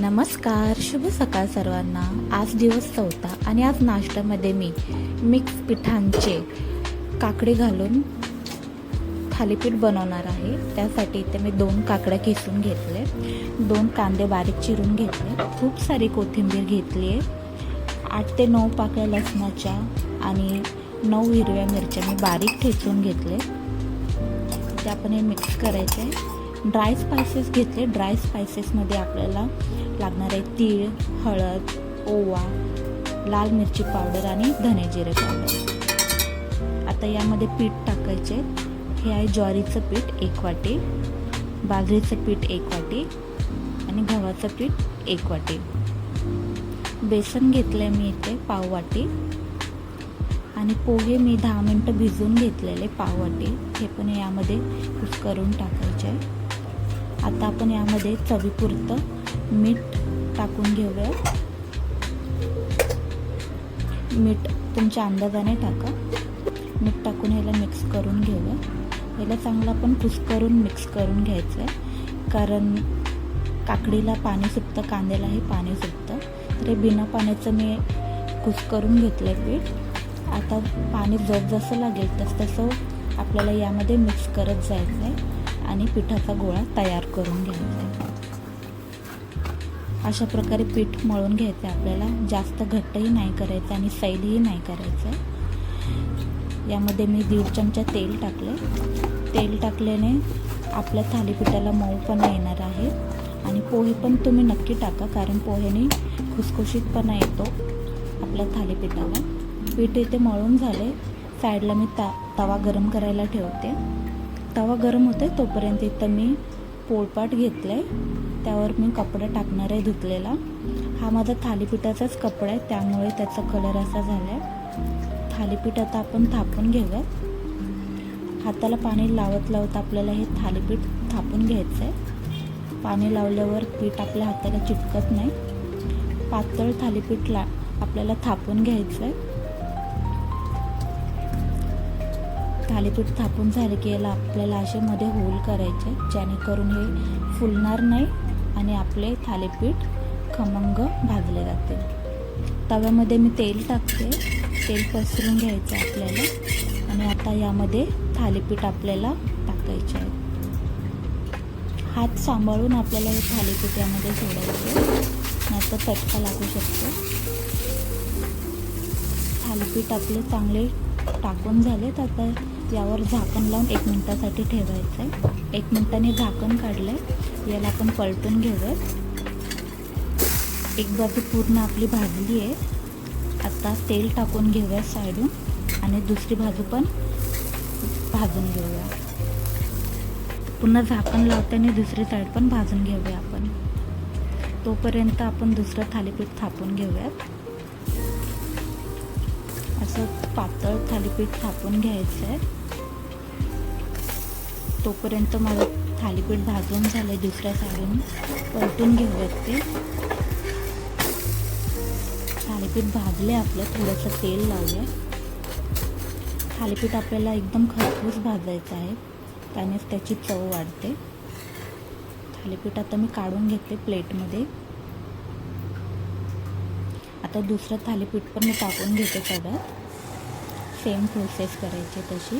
नमस्कार शुभ सकाळ सर्वांना. आज दिवस चौथा आणि आज नाश्त्यामध्ये मी मिक्स पिठांचे काकडे घालून थालीपीठ बनवणार आहे. त्यासाठी इथे मी दोन काकड्या किसून घेतले. दोन कांदे बारीक चिरून घेतले. खूप सारी कोथिंबीर घेतली आहे आठ ते नऊ पाकळ्या लसणाच्या आणि नऊ हिरव्या मिरच्या मी बारीक ठेचून घेतले. त्या आपण हे मिक्स करायचे. ड्राय स्पायसेस घेतले. ड्राय स्पायसेसमध्ये आपल्याला लागणार आहे तीळ हळद ओवा लाल मिरची पावडर आणि धने जिरे पावडर आता यामध्ये पीठ टाकायचे. हे आहे ज्वारीचं पीठ एक वाटी बाजरीचं पीठ एक वाटी आणि गव्हाचं पीठ एक वाटी. बेसन घेतलं आहे मी इथे पाव वाटी आणि पोहे मी दहा मिनटं भिजवून घेतलेले पाववाटी हे पण यामध्ये कुस्करून टाकायचे. आहे आता आपण यामध्ये चवीपुरतं मीठ टाकून घेऊया. मीठ तुमच्या अंदाजाने टाका. मीठ टाकून ह्याला मिक्स करून घेऊया. ह्याला चांगलं आपण कुस्करून मिक्स करून घ्यायचं आहे कारण काकडीला पाणी सुटतं कांद्यालाही पाणी सुटतं. तर हे बिना पाण्याचं मी कुस्करून घेतलं आहे पीठ. आता पाणी जसं लागेल तसं तसं आपल्याला यामध्ये मिक्स करत जायचं आहे आणि पिठाचा गोळा तयार करून घ्यायचा. आहे अशा प्रकारे पीठ मळून घ्यायचं. आहे आपल्याला जास्त घट्टही नाही करायचं आणि सैलही नाही करायचं. यामध्ये मी दीड चमचा तेल टाकले. तेल टाकल्याने आपल्या थालीपीठाला मऊपणा येणार आहे. आणि पोहे पण तुम्ही नक्की टाका कारण पोहेने खुसखुशीतपणा येतो आपल्या थालीपीठाला. पीठ इथे मळून झाले. साईडला मी ता तवा गरम करायला ठेवते. तवा गरम होते तोपर्यंत इथं मी पोळपाट घेतलं आहे त्यावर मी कपडा टाकणार आहे धुतलेला. हा माझा थालीपीठाचाच कपडा आहे त्यामुळे त्याचा कलर असा झाला आहे थालीपीठ आता आपण थापून घेऊया हाताला पाणी लावत लावत आपल्याला हे थालीपीठ थापून घ्यायचं आहे पाणी लावल्यावर पीठ आपल्या हाताला चिटकत नाही. पातळ थालीपीठ ला आपल्याला थापून घ्यायचं आहे थालीपीठ थापून झाले की याला आपल्याला असे मध्ये होल करायचे जेणेकरून हे फुलणार नाही आणि आपले थालीपीठ खमंग भाजले जाते. तव्यामध्ये मी तेल टाकते. तेल पसरून घ्यायचं आपल्याला आणि आता यामध्ये थालीपीठ आपल्याला टाकायचे आहे. हात सांभाळून आपल्याला हे थालीपीठ यामध्ये सोडायचे नाहीतर तटका लागू शकतो. थालीपीठ आपले चांगले टाकून झाले तर आता यावर झाकण लावून एक मिनटासाठी ठेवायचं आहे एक मिनटाने झाकण काढलं आहे याला आपण पलटून घेऊयात. एक बाजू पूर्ण आपली भाजली आहे. आता तेल टाकून घेऊया साईडून आणि दुसरी बाजू पण भाजून घेऊया. पुन्हा झाकण लावताना दुसरी साईड पण भाजून घेऊया आपण. तोपर्यंत आपण दुसरं थालीपीठ थापून घेऊयात. असं पातळ थालीपीठ थापून घ्यायचं आहे. तोपर्यंत माझं थालीपीठ भाजून झालं आहे दुसऱ्या साईडून पलटून घेऊयात ते. थालीपीठ भाजले आपलं थोडंसं तेल लावूया. थालीपीठ आपल्याला एकदम खरपूस भाजायचं आहे. त्यानेच त्याची चव वाढते. थालीपीठ आता मी काढून घेते प्लेटमध्ये. आता दुसरं थालीपीठ पण मी टाकून घेते सगळ्यात सेम प्रोसेस करायची तशी.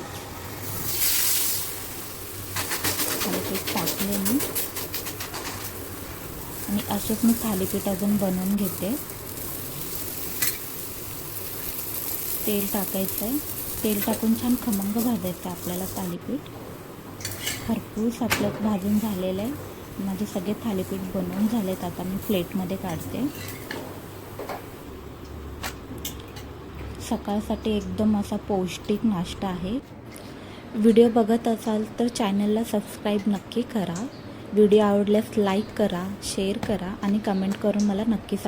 थालीपीठ टाकले मी. आणि असेच मी थालीपीठ अजून बनवून घेते. तेल टाकायचं आहे तेल टाकून छान खमंग भाजायचं आपल्याला थालीपीठ. भरपूर आपलं भाजून झालेलं आहे. माझे सगळे थालीपीठ बनवून झालेत. आता मी प्लेटमध्ये काढते. सकाळसाठी एकदम असा पौष्टिक नाश्ता आहे. व्हिडिओ बघत असाल तर चॅनलला सबस्क्राईब नक्की करा. व्हिडिओ आवडल्यास लाईक करा शेअर करा आणि कमेंट करून मला नक्की सांगा.